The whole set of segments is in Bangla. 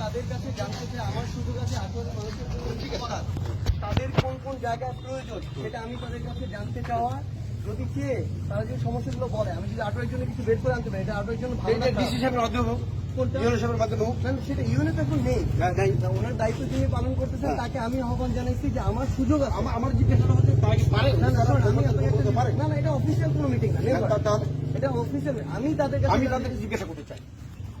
তাদের কাছে জানতে চাই আমার সুযোগ আছে আঠারো মানুষের জন্য করার তাদের কোন কোন জায়গায় প্রয়োজন সেটা আমি তাদের কাছে জানতে চাওয়া। যদি চেয়ে তারা যে সমস্যাগুলো বলে আমি যদি আঠারোর জন্য কিছু বের করে আনতে পারি এটা আঠারোর জন্য ভালো ডিসি সাহেবের সেটা ইউনিট এখন নেই। ওনার দায়িত্ব পালন করতেছেন হ্যাঁ। তাকে আমি আহ্বান জানাইছি যে আমার সুযোগ আছে। আমার হচ্ছে কি না না এটা অফিসিয়াল কোনো মিটিং না এটা অফিসিয়াল আমি তাদের কাছে আমি তাদেরকে জিজ্ঞাসা করতে চাই।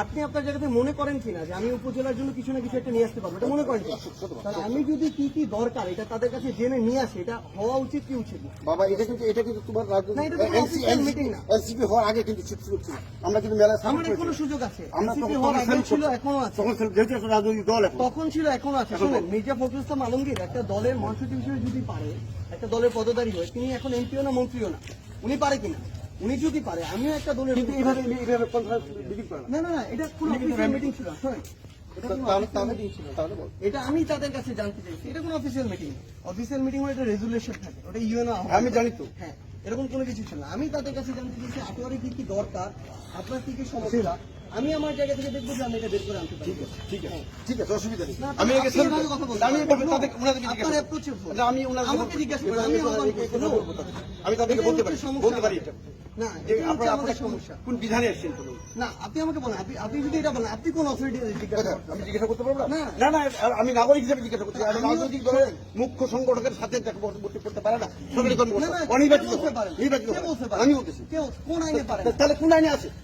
আপনি আপনার জায়গাতে মনে করেন কিনা যে আমি উপজেলার জন্য কিছু না কিছু একটা নিয়ে আসতে পারব? এটা মনে করেন তাহলে আমি যদি কি কি দরকার এটা তাদের কাছে জেনে নিয়ে আসি এটা হওয়া উচিত কি উচিত বাবা এটা কিন্তু এটা কিন্তু তোমার না, কোনো না। এনসিপি হওয়ার আগে কিন্তু। আমরা কিন্তু মেলা এখনও সুযোগ আছে। আমরা ছিল এখনও আছে। তখন রাজনৈতিক দল তখন ছিল এখনও আছে। শুনেন মির্জা ফখরুল ইসলাম আলমগীর একটা দলের মহাসচিব হিসেবে যদি পারে একটা দলের পদধারী হয় তিনি এখন এমপিও না মন্ত্রীও না। উনি পারে কিনা? উনি যদি পারে আমিও একটা দলের কিন্তু এইভাবে এইভাবে কনফারেন্স মিটিং করে না না না এটা কোনো অফিসিয়াল মিটিং ছিল এটা আমি তাদের কাছে জানতে চাইছি এটা কোনো অফিসিয়াল মিটিং অফিসিয়াল মিটিং হলে এটা রেজুলেশন থাকে ওটা ইউএনও আমি জানি তো। হ্যাঁ এরকম কোনো কিছু ছিল না। আমি তাদের কাছে জানতে চাইছি কি কি দরকার আপনার কি কি সমস্যা? আমি আমার জায়গা থেকে দেখব যে আমি এটা বের করে আনতে পারি ঠিক আছে ঠিক আছে। অসুবিধা নেই। আমি কথা বলছেন। আমি তাদের ওনাদেরকে জিজ্ঞাসা ওনাদের আমাকে জিজ্ঞাসা আমি। আমি তাদেরকে। বলতে পারি। বলতে পারি এটা। না যে এটাই হচ্ছে আপনারা আমাদের আপনারা সমস্যা। কোন বিধানে এসেছেন তুমি না আপনি আমাকে বলেন। আপনি আপনি যদি এটা বলেন আপনি কোন অথরিটি জিজ্ঞাসা আমি জিজ্ঞাসা করতে পারব না? না। না আমি নাগরিক হিসেবে জিজ্ঞাসা করছি। আমি আমিও- রাজনৈতিক দলের মুখ্য সংগঠকের সাথে দেখা বসে করতে পারে না। সরকারি কর্মকর্তা। অনির্বাচিত? নির্বাচিত? আমি বলতেছি। কোন আইনে পারে তাহলে কোন আইনে আছে?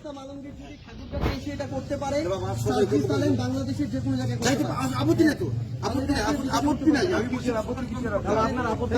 ইসলাম আলমগীর যদি ঠাকুরগাঁতে এসে এটা করতে পারে সালেন বাংলাদেশের যে কোনো জায়গায়। আপত্তি নেই তো আপত্তি নেই আপত্তি- নাই আমি বলছি আপত্তি কিছু না। আপনার আপত্তি